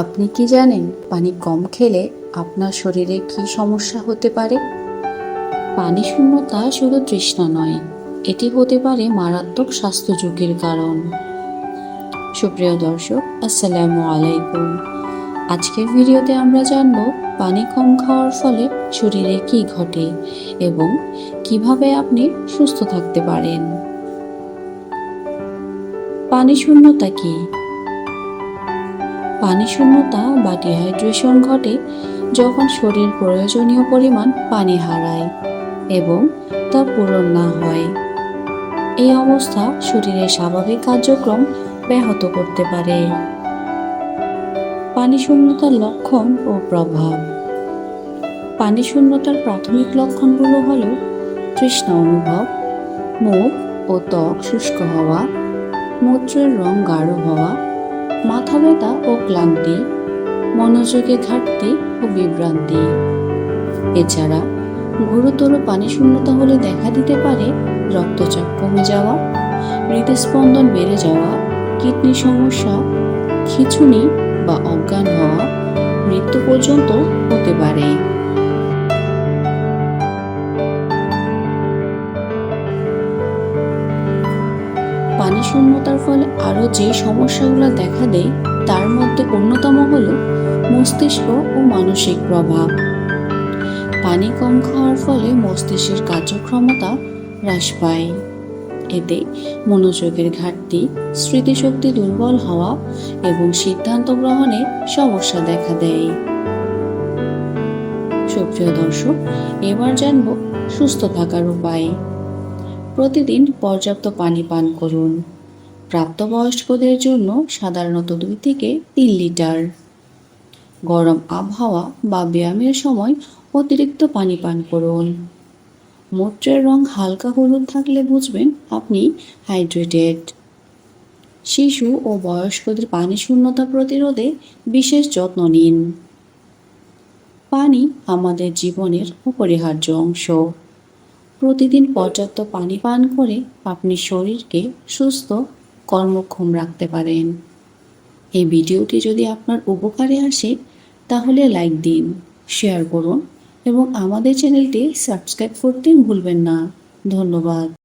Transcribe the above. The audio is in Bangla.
আপনি কি জানেন পানি কম খেলে আপনার শরীরে কি সমস্যা হতে পারে? পানি শূন্যতা শুধু তৃষ্ণা নয়, এটি হতে পারে মারাত্মক স্বাস্থ্য ঝুঁকির কারণ। সুপ্রিয় দর্শক, আসসালামু আলাইকুম। আজকের ভিডিওতে আমরা জানব পানি কম খাওয়ার ফলে শরীরে কি ঘটে এবং কীভাবে আপনি সুস্থ থাকতে পারেন। পানি শূন্যতা কি? পানি শূন্যতা বা ডিহাইড্রেশন ঘটে যখন শরীর প্রয়োজনীয় পরিমাণ পানি হারায় এবং তা পূরণ না হয়। এই অবস্থা শরীরের স্বাভাবিক কার্যক্রম ব্যাহত করতে পারে। পানি শূন্যতার লক্ষণ ও প্রভাব। পানি শূন্যতার প্রাথমিক লক্ষণগুলো হল তৃষ্ণা অনুভব, মুখ ও ত্বক শুষ্ক হওয়া, মূত্রের রং গাঢ় হওয়া মাথা ব্যথা ও ক্লান্তি, মনোযোগে ঘাটতি ও বিভ্রান্তি। এছাড়া গুরুতর পানি শূন্যতা হলে দেখা দিতে পারে রক্তচাপ কমে যাওয়া, হৃদস্পন্দন বেড়ে যাওয়া, কিডনি সমস্যা, খিঁচুনি বা অজ্ঞান হওয়া মৃত্যু পর্যন্ত হতে পারে। পানি শূন্যতার ফলে আরও যে সমস্যাগুলো দেখা দেয়, তার মধ্যে অন্যতম হল মস্তিষ্ক ও মানসিক প্রভাব। পানি কম খাওয়ার ফলে মস্তিষ্কের কার্যক্ষমতা হ্রাস পায়। এতে মনোযোগের ঘাটতি, স্মৃতিশক্তি দুর্বল হওয়া এবং সিদ্ধান্ত গ্রহণে সমস্যা দেখা দেয়। সুপ্রিয় দর্শক, এবার জানব সুস্থ থাকার উপায়। প্রতিদিন পর্যাপ্ত পানি পান করুন। প্রাপ্তবয়স্কদের জন্য সাধারণত দুই থেকে তিন লিটার। গরম আবহাওয়া বা ব্যায়ামের সময় অতিরিক্ত পানি পান করুন। মূত্রের রং হালকা হলুদ থাকলে বুঝবেন আপনি হাইড্রেটেড। শিশু ও বয়স্কদের পানি শূন্যতা প্রতিরোধে বিশেষ যত্ন নিন। পানি আমাদের জীবনের অপরিহার্য অংশ। প্রতিদিন পর্যাপ্ত পানি পান করে আপনি শরীরকে সুস্থ, কর্মক্ষম রাখতে পারেন। এই ভিডিওটি যদি আপনার উপকারে আসে, তাহলে লাইক দিন, শেয়ার করুন এবং আমাদের চ্যানেলটি সাবস্ক্রাইব করতে ভুলবেন না। ধন্যবাদ।